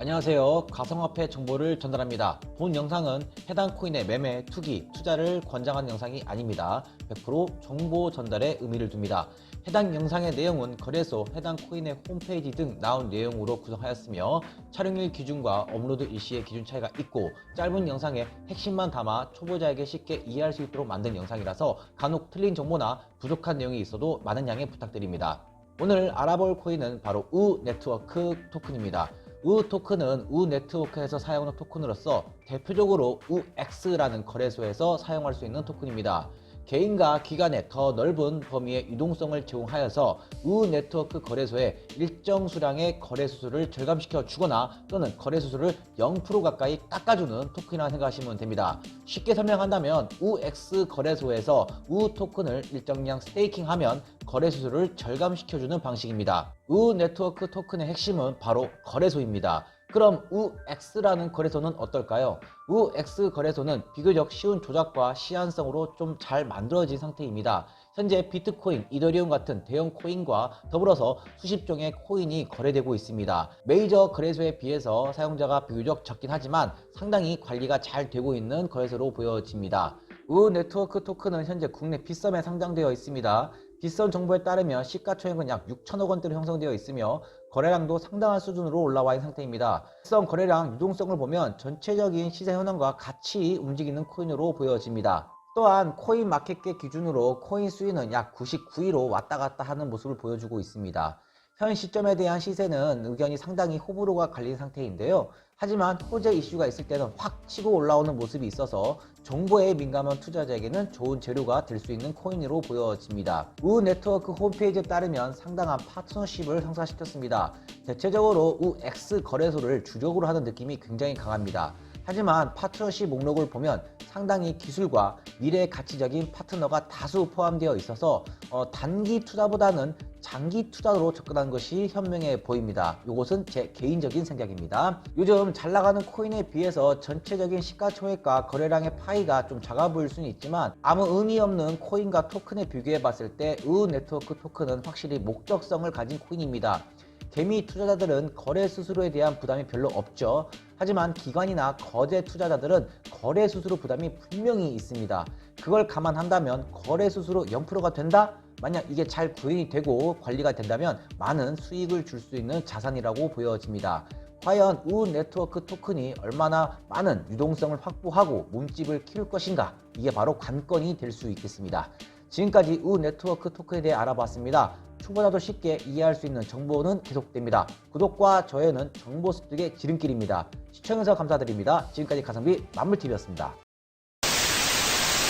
안녕하세요. 가상화폐 정보를 전달합니다. 본 영상은 해당 코인의 매매, 투기, 투자를 권장하는 영상이 아닙니다. 100% 정보 전달에 의미를 둡니다. 해당 영상의 내용은 거래소, 해당 코인의 홈페이지 등 나온 내용으로 구성하였으며 촬영일 기준과 업로드 일시의 기준 차이가 있고 짧은 영상에 핵심만 담아 초보자에게 쉽게 이해할 수 있도록 만든 영상이라서 간혹 틀린 정보나 부족한 내용이 있어도 많은 양해 부탁드립니다. 오늘 알아볼 코인은 바로 우 네트워크 토큰입니다. 우 토큰은 우 네트워크에서 사용하는 토큰으로서 대표적으로 우X라는 거래소에서 사용할 수 있는 토큰입니다. 개인과 기관의 더 넓은 범위의 유동성을 제공하여서 우 네트워크 거래소에 일정 수량의 거래 수수료를 절감시켜 주거나 또는 거래 수수료를 0% 가까이 깎아주는 토큰이라 생각하시면 됩니다. 쉽게 설명한다면 우X 거래소에서 우 토큰을 일정량 스테이킹하면 거래 수수료를 절감시켜주는 방식입니다. 우 네트워크 토큰의 핵심은 바로 거래소입니다. 그럼 우X라는 거래소는 어떨까요? 우X 거래소는 비교적 쉬운 조작과 시한성으로 좀 잘 만들어진 상태입니다. 현재 비트코인, 이더리움 같은 대형 코인과 더불어서 수십 종의 코인이 거래되고 있습니다. 메이저 거래소에 비해서 사용자가 비교적 적긴 하지만 상당히 관리가 잘 되고 있는 거래소로 보여집니다. 우 네트워크 토큰은 현재 국내 빗썸에 상장되어 있습니다. 빗썸 정보에 따르면 시가총액은 약 6천억 원대로 형성되어 있으며 거래량도 상당한 수준으로 올라와 있는 상태입니다. 빗썸 거래량 유동성을 보면 전체적인 시세 현황과 같이 움직이는 코인으로 보여집니다. 또한 코인 마켓계 기준으로 코인 수위는 약 99위로 왔다 갔다 하는 모습을 보여주고 있습니다. 현 시점에 대한 시세는 의견이 상당히 호불호가 갈린 상태인데요. 하지만 호재 이슈가 있을 때는 확 치고 올라오는 모습이 있어서 정보에 민감한 투자자에게는 좋은 재료가 될 수 있는 코인으로 보여집니다. 우 네트워크 홈페이지에 따르면 상당한 파트너십을 형성시켰습니다. 대체적으로 우 X 거래소를 주력으로 하는 느낌이 굉장히 강합니다. 하지만 파트너십 목록을 보면 상당히 기술과 미래 가치적인 파트너가 다수 포함되어 있어서 어, 단기 투자보다는 장기 투자로 접근하는 것이 현명해 보입니다. 이것은 제 개인적인 생각입니다. 요즘 잘 나가는 코인에 비해서 전체적인 시가총액과 거래량의 파이가 좀 작아 보일 수는 있지만 아무 의미 없는 코인과 토큰에 비교해 봤을 때 우 네트워크 토큰은 확실히 목적성을 가진 코인입니다. 개미 투자자들은 거래 수수료에 대한 부담이 별로 없죠. 하지만 기관이나 거대 투자자들은 거래 수수료 부담이 분명히 있습니다. 그걸 감안한다면 거래 수수료 0%가 된다? 만약 이게 잘 구현이 되고 관리가 된다면 많은 수익을 줄 수 있는 자산이라고 보여집니다. 과연 우 네트워크 토큰이 얼마나 많은 유동성을 확보하고 몸집을 키울 것인가? 이게 바로 관건이 될 수 있겠습니다. 지금까지 우 네트워크 토큰에 대해 알아봤습니다. 초보자도 쉽게 이해할 수 있는 정보는 계속됩니다. 구독과 좋아요는 정보 습득의 지름길입니다. 시청해주셔서 감사드립니다. 지금까지 가성비 만물TV였습니다.